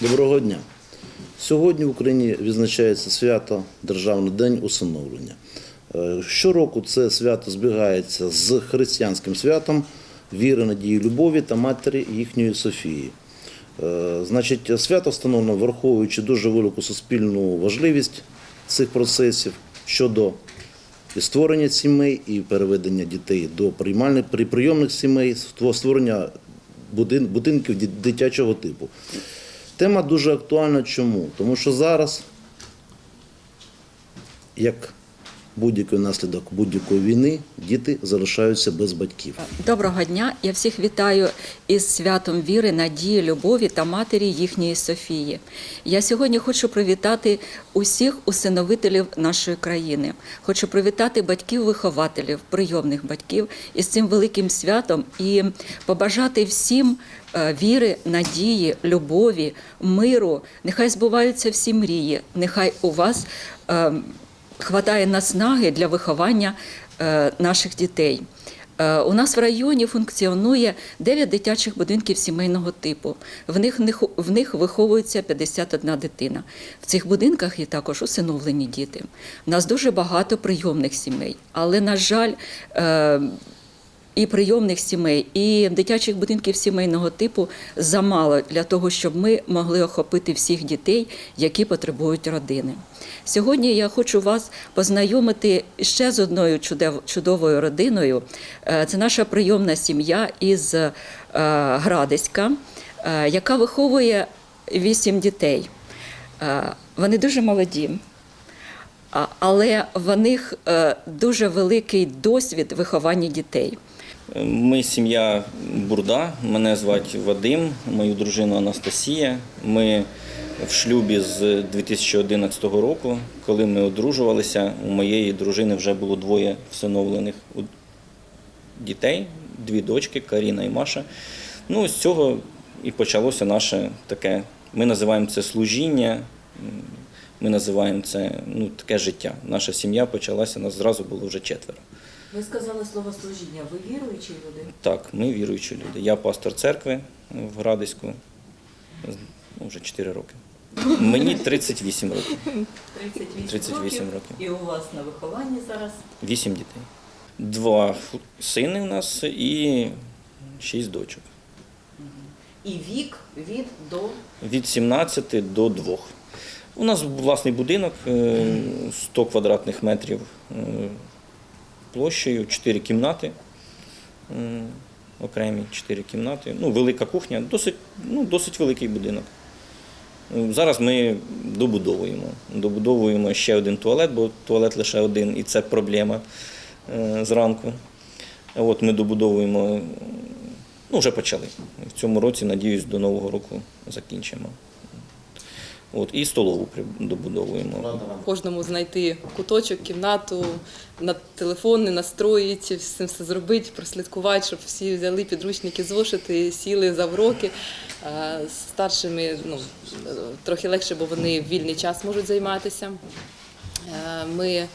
Доброго дня. Сьогодні в Україні відзначається свято Державний день усиновлення. Е, Щороку це свято збігається з християнським святом віри, надії, любові та матері їхньої Софії. Е, Значить, свято встановлено враховуючи дуже велику суспільну важливість цих процесів щодо і створення сімей, і переведення дітей до приймальних при прийомних сімей, створення будин- будинків дитячого типу. Тема дуже актуальна. Чому? Тому що зараз, як будь-який наслідок будь-якої війни, діти залишаються без батьків. Доброго дня! Я всіх вітаю із святом віри, надії, любові та матері їхньої Софії. Я сьогодні хочу привітати усіх усиновителів нашої країни. Хочу привітати батьків-вихователів, прийомних батьків із цим великим святом і побажати всім е, віри, надії, любові, миру. Нехай збуваються всі мрії. Нехай у вас. Хватає наснаги для виховання е, наших дітей. Е, У нас в районі функціонує 9 дитячих будинків сімейного типу. В них, в них виховується 51 дитина. В цих будинках є також усиновлені діти. У нас дуже багато прийомних сімей, але, на жаль, е, і прийомних сімей, і дитячих будинків сімейного типу замало для того, щоб ми могли охопити всіх дітей, які потребують родини. Сьогодні я хочу вас познайомити ще з одною чудовою родиною. Е, Це наша прийомна сім'я із е, Градиська, е, яка виховує вісім дітей. Вони дуже молоді. Але в них дуже великий досвід виховання дітей. Ми сім'я Бурда. Мене звати Вадим, мою дружину Анастасія. Ми в шлюбі з 2011 року. Коли ми одружувалися, у моєї дружини вже було двоє всиновлених дітей, дві дочки Каріна і Маша. Ну, з цього і почалося наше таке. Ми називаємо це служіння. Ми називаємо це ну, таке життя. Наша сім'я почалася, нас зразу було вже четверо. Ви сказали слово служіння. Ви віруючі люди? Так, ми віруючі люди. Я пастор церкви в Градиську ну, вже 4 роки. Мені 38 років. 38, 38 років. І у вас на вихованні зараз 8 дітей. Два сини у нас і 6 дочок. і вік від до Від 17 до 2. У нас власний будинок, е, 100 квадратних метрів е, площею, 4 кімнати. Окремі 4 кімнати. Ну, велика кухня, досить, ну, досить великий будинок. Е, Зараз ми добудовуємо. Добудовуємо ще один туалет, бо туалет лише один, і це проблема е, зранку. От ми добудовуємо, ну вже почали. В цьому році, надіюсь, до Нового року закінчимо. От, і столову при- добудовуємо. кожному знайти куточок, кімнату, на телефони настроїть, всім все зробити, прослідкувати, щоб всі взяли підручники, зошити, сіли за уроки. З старшими ну, трохи легше, бо вони в вільний час можуть займатися. Е, Ми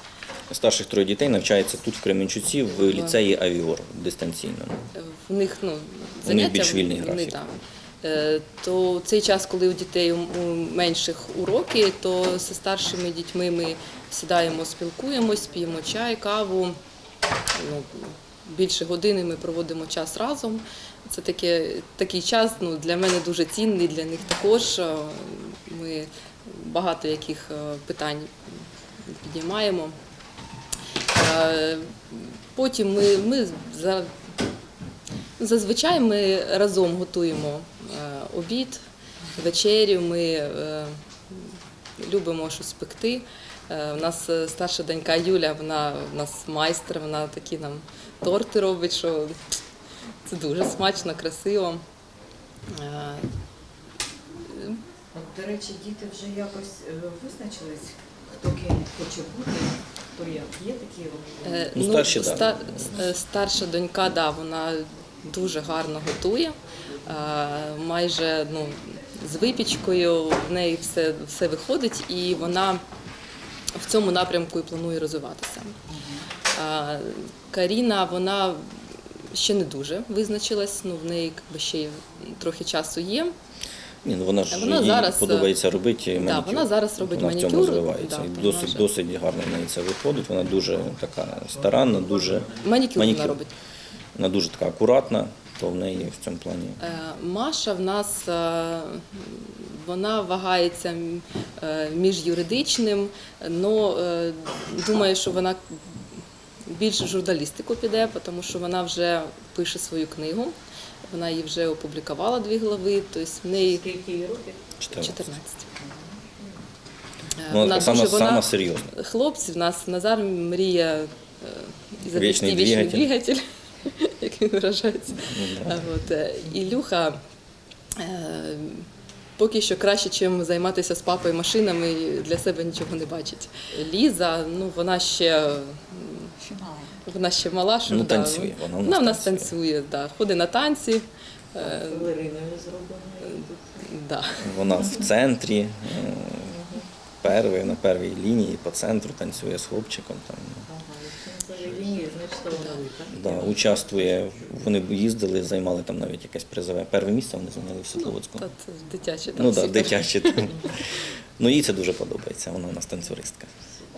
Старших троє дітей навчаються тут, в Кременчуці, в ліцеї Авіор дистанційному. в них ну, У них більш вільний вони, графік. да. Е, То цей час, коли у дітей менших уроки, то зі старшими дітьми ми сідаємо, спілкуємось, п'ємо чай, каву. Ну, більше години ми проводимо час разом. Це таке, такий час ну, для мене дуже цінний, для них також. Е, Ми багато яких е, питань піднімаємо. Потім ми, ми за, зазвичай ми разом готуємо обід, вечерю. Ми е, любимо щось пекти. Е, У нас е, старша донька Юля, вона у нас майстер, вона такі нам торти робить, що це дуже смачно, красиво. Е, От, до речі, діти вже якось е, визначились, хто ким хоче бути, хто як. Є такі Е, Ну, старші, да. ста- е, старша донька, да, вона дуже гарно готує. Е, Майже ну, з випічкою в неї все, все виходить, і вона в цьому напрямку і планує розвиватися. Каріна, вона ще не дуже визначилась, ну, в неї якби, ще трохи часу є. Ні, ну вона ж Вона їй зараз, подобається робити манікюр. вона зараз робить вона в цьому розвивається. да, І досить, вже- досить гарно в неї це виходить. Вона дуже така старанна, дуже Манікюр вона робить. Вона дуже така акуратна, то в неї в цьому плані. Е, Маша в нас е, вона вагається е, між юридичним, але думаю, що вона більше в журналістику піде, тому що вона вже пише свою книгу. Вона її вже опублікувала дві глави, тобто в неї Скільки років? 14. 14. Е, Вона сама, дуже- вона- сама серйозна. Хлопці в нас Назар мріє завести Вічний вічний двигатель. Як він виражається. Ну. От, е, Ілюха е, поки що краще, ніж займатися з папою машинами, для себе нічого не бачить. Ліза, ну вона ще. Вона ще мала, що Ну, да, танцює, вона у нас вона в нас танцює. танцює, да, ходить на танці. Е, Балериною да. Вона в центрі, е, на первій лінії по центру танцює з хлопчиком. Там, Лінії, значить, то вона вика. Да, участвує, вони б їздили, займали там навіть якесь призове. Перше місце вони зайняли в Світловодську. Та дитячі там Ну так, да, дитячі там. Ну їй це дуже подобається, вона у нас танцюристка.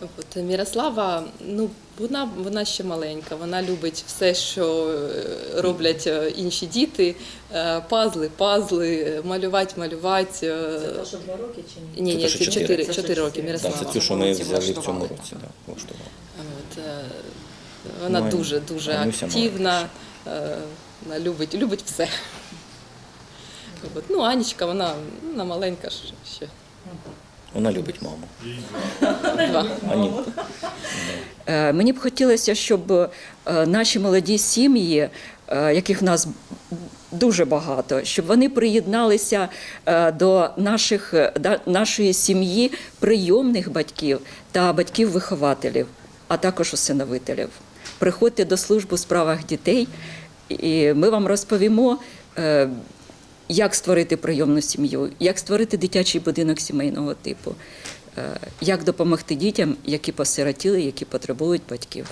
От Мірослава, ну вона, вона ще маленька, вона любить все, що е, роблять е, інші діти. Е, Пазли, пазли, е, малювати, малювати. е. Це та, що два роки чи ні? Ні, ні, це чотири. 4, Це 4 роки Мірослава. це цю, що ми взяли в цьому році. Да, влаштували. От, е, вона Ну, дуже дуже активна, е, вона любить, любить все. Ну, Анічка, вона, вона маленька ще. Вона любить маму. Два. Е, Мені б хотілося, щоб е, наші молоді сім'ї, яких в нас дуже багато, щоб вони приєдналися до наших, е, нашої сім'ї прийомних батьків та батьків-вихователів, а також усиновителів. Приходьте до служби у справах дітей, і ми вам розповімо. е, як створити прийомну сім'ю, як створити дитячий будинок сімейного типу, е, як допомогти дітям, які посиротіли, які потребують батьків.